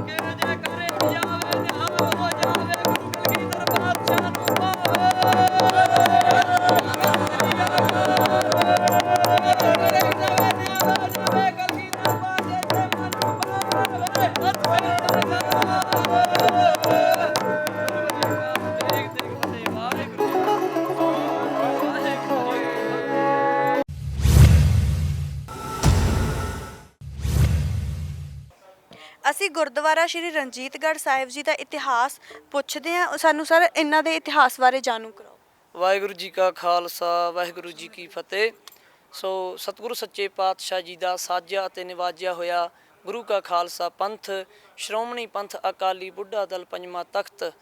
ਕੇ ਜੇ ਅਸੀਂ ਗੁਰਦੁਆਰਾ ਸ਼੍ਰੀ ਰਣਜੀਤਗੜ੍ਹ ਸਾਹਿਬ ਜੀ ਦਾ ਇਤਿਹਾਸ ਪੁੱਛਦੇ ਹਾਂ। ਸਾਨੂੰ ਸਰ, ਇਹਨਾਂ ਦੇ ਇਤਿਹਾਸ ਬਾਰੇ ਜਾਣੂ ਕਰਾਓ। ਵਾਹਿਗੁਰੂ ਜੀ ਕਾ ਖਾਲਸਾ, ਵਾਹਿਗੁਰੂ ਜੀ ਕੀ ਫਤਿਹ। ਸੋ ਸਤਿਗੁਰੂ ਸੱਚੇ ਪਾਤਸ਼ਾਹ ਜੀ ਦਾ ਸਾਜਿਆ ਅਤੇ ਨਿਵਾਜਿਆ ਹੋਇਆ ਗੁਰੂ ਕਾ ਖਾਲਸਾ ਪੰਥ, ਸ਼੍ਰੋਮਣੀ ਪੰਥ ਅਕਾਲੀ ਬੁੱਢਾ ਦਲ ਪੰਜਵਾਂ ਤਖਤ,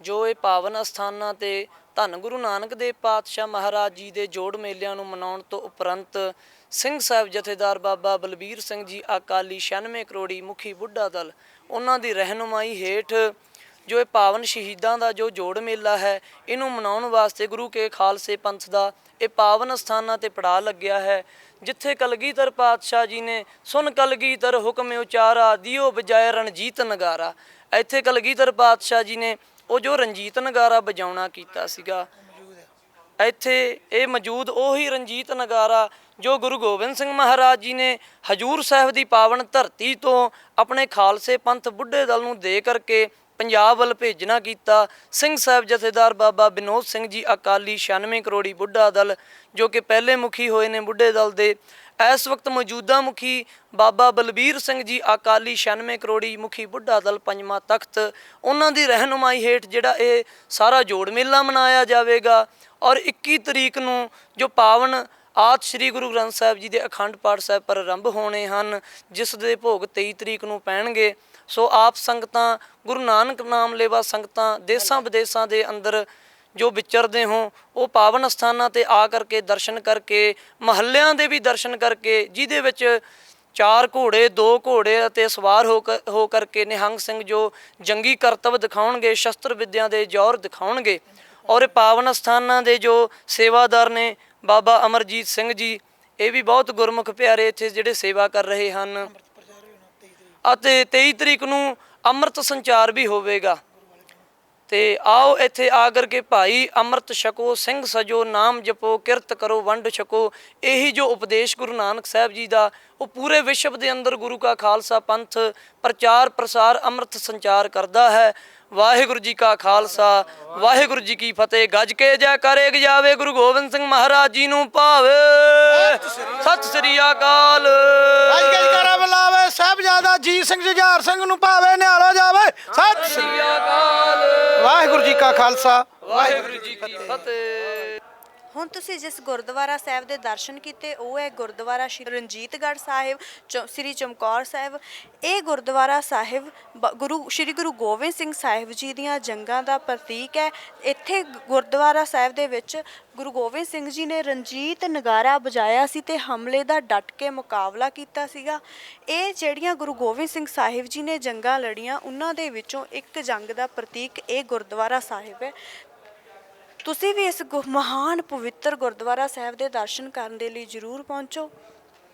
ਜੋ ਇਹ ਪਾਵਨ ਅਸਥਾਨਾਂ ਤੇ ਧੰਨ ਗੁਰੂ ਨਾਨਕ ਦੇਵ ਪਾਤਸ਼ਾਹ ਮਹਾਰਾਜ ਜੀ ਦੇ ਜੋੜ ਮੇਲਿਆਂ ਨੂੰ ਮਨਾਉਣ ਤੋਂ ਉਪਰੰਤ ਸਿੰਘ ਸਾਹਿਬ ਜਥੇਦਾਰ ਬਾਬਾ ਬਲਬੀਰ ਸਿੰਘ ਜੀ ਅਕਾਲੀ 96 ਕਰੋੜੀ ਮੁਖੀ ਬੁੱਢਾ ਦਲ, ਉਹਨਾਂ ਦੀ ਰਹਿਨੁਮਾਈ ਹੇਠ ਜੋ ਇਹ ਪਾਵਨ ਸ਼ਹੀਦਾਂ ਦਾ ਜੋ ਜੋੜ ਮੇਲਾ ਹੈ, ਇਹਨੂੰ ਮਨਾਉਣ ਵਾਸਤੇ ਗੁਰੂ ਕੇ ਖਾਲਸੇ ਪੰਥ ਦਾ ਇਹ ਪਾਵਨ ਸਥਾਨਾਂ ਤੇ ਪੜਾ ਲੱਗਿਆ ਹੈ, ਜਿੱਥੇ ਕਲਗੀਧਰ ਪਾਤਸ਼ਾਹ ਜੀ ਨੇ ਸੁਨ ਕਲਗੀਧਰ ਹੁਕਮ ਉਚਾਰਾ, ਦਿਓ ਬਜਾਏ ਰਣਜੀਤ ਨਗਾਰਾ। ਇੱਥੇ ਕਲਗੀਧਰ ਪਾਤਸ਼ਾਹ ਜੀ ਨੇ ਉਹ ਜੋ ਰਣਜੀਤ ਨਗਾਰਾ ਵਜਾਉਣਾ ਕੀਤਾ ਸੀਗਾ। ਇੱਥੇ ਇਹ ਮੌਜੂਦ ਉਹੀ ਰਣਜੀਤ ਨਗਾਰਾ ਜੋ ਗੁਰੂ ਗੋਬਿੰਦ ਸਿੰਘ ਮਹਾਰਾਜ ਜੀ ਨੇ ਹਜੂਰ ਸਾਹਿਬ ਦੀ ਪਾਵਨ ਧਰਤੀ ਤੋਂ ਆਪਣੇ ਖਾਲਸੇ ਪੰਥ ਬੁੱਢੇ ਦਲ ਨੂੰ ਦੇ ਕਰਕੇ ਪੰਜਾਬ ਵੱਲ ਭੇਜਣਾ ਕੀਤਾ। ਸਿੰਘ ਸਾਹਿਬ ਜਥੇਦਾਰ ਬਾਬਾ ਵਿਨੋਦ ਸਿੰਘ ਜੀ ਅਕਾਲੀ 96 ਕਰੋੜੀ ਬੁੱਢਾ ਦਲ, ਜੋ ਕਿ ਪਹਿਲੇ ਮੁਖੀ ਹੋਏ ਨੇ ਬੁੱਢੇ ਦਲ ਦੇ। ਇਸ ਵਕਤ ਮੌਜੂਦਾ ਮੁਖੀ ਬਾਬਾ ਬਲਬੀਰ ਸਿੰਘ ਜੀ ਅਕਾਲੀ 96 ਕਰੋੜੀ ਮੁਖੀ ਬੁੱਢਾ ਦਲ ਪੰਜਵਾਂ ਤਖਤ। ਉਹਨਾਂ ਦੀ ਰਹਿਨੁਮਾਈ ਹੇਠ ਜਿਹੜਾ ਇਹ ਸਾਰਾ ਜੋੜ ਮੇਲਾ ਮਨਾਇਆ ਜਾਵੇਗਾ। ਔਰ 21 ਤਰੀਕ ਨੂੰ ਜੋ ਪਾਵਨ ਆਦ ਸ੍ਰੀ ਗੁਰੂ ਗ੍ਰੰਥ ਸਾਹਿਬ ਜੀ ਦੇ ਅਖੰਡ ਪਾਠ ਸਾਹਿਬ ਪ੍ਰਾਰੰਭ ਹੋਣੇ ਹਨ, ਜਿਸ ਦੇ ਭੋਗ 23 ਤਰੀਕ ਨੂੰ ਪੈਣਗੇ। ਸੋ ਆਪ ਸੰਗਤਾਂ, ਗੁਰੂ ਨਾਨਕ ਨਾਮ ਲੇਵਾ ਸੰਗਤਾਂ, ਦੇਸਾਂ ਵਿਦੇਸਾਂ ਦੇ ਅੰਦਰ ਜੋ ਵਿਚਰਦੇ ਹੋ, ਉਹ ਪਾਵਨ ਸਥਾਨਾਂ ਤੇ ਆ ਕਰਕੇ ਦਰਸ਼ਨ ਕਰਕੇ, ਮਹੱਲਿਆਂ ਦੇ ਵੀ ਦਰਸ਼ਨ ਕਰਕੇ, ਜਿਹਦੇ ਵਿੱਚ ਚਾਰ ਘੋੜੇ, ਦੋ ਘੋੜੇ ਅਤੇ ਸਵਾਰ ਹੋ ਕ- ਹੋ ਕਰਕੇ ਨਿਹੰਗ ਸਿੰਘ ਜੋ ਜੰਗੀ ਕਰਤੱਵ ਦਿਖਾਉਣਗੇ, ਸ਼ਸਤਰ ਵਿਦਿਆ ਦੇ ਜ਼ੋਰ ਦਿਖਾਉਣਗੇ। ਔਰ ਇਹ ਪਾਵਨ ਸਥਾਨਾਂ ਦੇ ਜੋ ਸੇਵਾਦਾਰ ਨੇ ਬਾਬਾ ਅਮਰਜੀਤ ਸਿੰਘ ਜੀ ਇਹ ਵੀ ਬਹੁਤ ਗੁਰਮੁਖ ਪਿਆਰੇ ਇੱਥੇ ਜਿਹੜੇ ਸੇਵਾ ਕਰ ਰਹੇ ਹਨ। ਅਤੇ 23 ਤਰੀਕ ਨੂੰ ਅੰਮ੍ਰਿਤ ਸੰਚਾਰ ਵੀ ਹੋਵੇਗਾ। ਤੇ ਆਓ ਇੱਥੇ ਆ ਕਰਕੇ ਭਾਈ ਅੰਮ੍ਰਿਤ ਛਕੋ, ਸਿੰਘ ਸਜੋ, ਨਾਮ ਜਪੋ, ਕਿਰਤ ਕਰੋ, ਵੰਡ ਛਕੋ। ਇਹੀ ਜੋ ਉਪਦੇਸ਼ ਗੁਰੂ ਨਾਨਕ ਸਾਹਿਬ ਜੀ ਦਾ, ਉਹ ਪੂਰੇ ਵਿਸ਼ਵ ਦੇ ਅੰਦਰ ਗੁਰੂ ਕਾ ਖਾਲਸਾ ਪੰਥ ਪ੍ਰਚਾਰ ਪ੍ਰਸਾਰ ਅੰਮ੍ਰਿਤ ਸੰਚਾਰ ਕਰਦਾ ਹੈ। ਵਾਹਿਗੁਰੂ ਜੀ ਕਾ ਖਾਲਸਾ, ਵਾਹਿਗੁਰੂ ਜੀ ਕੀ ਫਤਿਹ। ਗੱਜ ਕੇ ਜੈ ਕਰੇ ਜਾਵੇ ਗੁਰੂ ਗੋਬਿੰਦ ਸਿੰਘ ਮਹਾਰਾਜ ਜੀ ਨੂੰ ਭਾਵੇ। ਸਤਿ ਸ੍ਰੀ ਅਕਾਲ। ਅੱਜ ਕੱਲ ਕਰਾ ਬੁਲਾਵੇ ਸਾਹਿਬਜ਼ਾਦਾ ਜੀਤ ਸਿੰਘ ਜੁਝਾਰ ਸਿੰਘ ਨੂੰ ਭਾਵੇ ਨਿਹਾਲੋ ਜਾਵੇ, ਸਤਿ ਸ੍ਰੀ ਅਕਾਲ। ਵਾਹਿਗੁਰੂ ਜੀ ਕਾ ਖਾਲਸਾ। ਵਾਹਿਗੁਰੂ ਜੀ ਕੀ ਫਤਿਹ। ਹੁਣ ਤੁਸੀਂ ਜਿਸ ਗੁਰਦੁਆਰਾ ਸਾਹਿਬ ਦੇ ਦਰਸ਼ਨ ਕੀਤੇ, ਉਹ ਹੈ ਗੁਰਦੁਆਰਾ ਸ਼੍ਰੀ ਰਣਜੀਤਗੜ੍ਹ ਸਾਹਿਬ, ਚੌ- ਸ੍ਰੀ ਚਮਕੌਰ ਸਾਹਿਬ। ਇਹ ਗੁਰਦੁਆਰਾ ਸਾਹਿਬ ਬ- ਗੁਰੂ, ਸ਼੍ਰੀ ਗੁਰੂ ਗੋਬਿੰਦ ਸਿੰਘ ਸਾਹਿਬ ਜੀ ਦੀਆਂ ਜੰਗਾਂ ਦਾ ਪ੍ਰਤੀਕ ਹੈ। ਇੱਥੇ ਗੁਰਦੁਆਰਾ ਸਾਹਿਬ ਦੇ ਵਿੱਚ ਗੁਰੂ ਗੋਬਿੰਦ ਸਿੰਘ ਜੀ ਨੇ ਰਣਜੀਤ ਨਗਾਰਾ ਵਜਾਇਆ ਸੀ ਤੇ ਹਮਲੇ ਦਾ ਡਟ ਕੇ ਮੁਕਾਬਲਾ ਕੀਤਾ ਸੀਗਾ। ਇਹ ਜਿਹੜੀਆਂ ਗੁਰੂ ਗੋਬਿੰਦ ਸਿੰਘ ਸਾਹਿਬ ਜੀ ਨੇ ਜੰਗਾਂ ਲੜੀਆਂ, ਉਹਨਾਂ ਦੇ ਵਿੱਚੋਂ ਇੱਕ ਜੰਗ ਦਾ ਪ੍ਰਤੀਕ ਇਹ ਗੁਰਦੁਆਰਾ ਸਾਹਿਬ ਹੈ। ਤੁਸੀਂ ਵੀ ਇਸ ਗੁ- ਮਹਾਨ ਪਵਿੱਤਰ ਗੁਰਦੁਆਰਾ ਸਾਹਿਬ ਦੇ ਦਰਸ਼ਨ ਕਰਨ ਦੇ ਲਈ ਜਰੂਰ ਪਹੁੰਚੋ।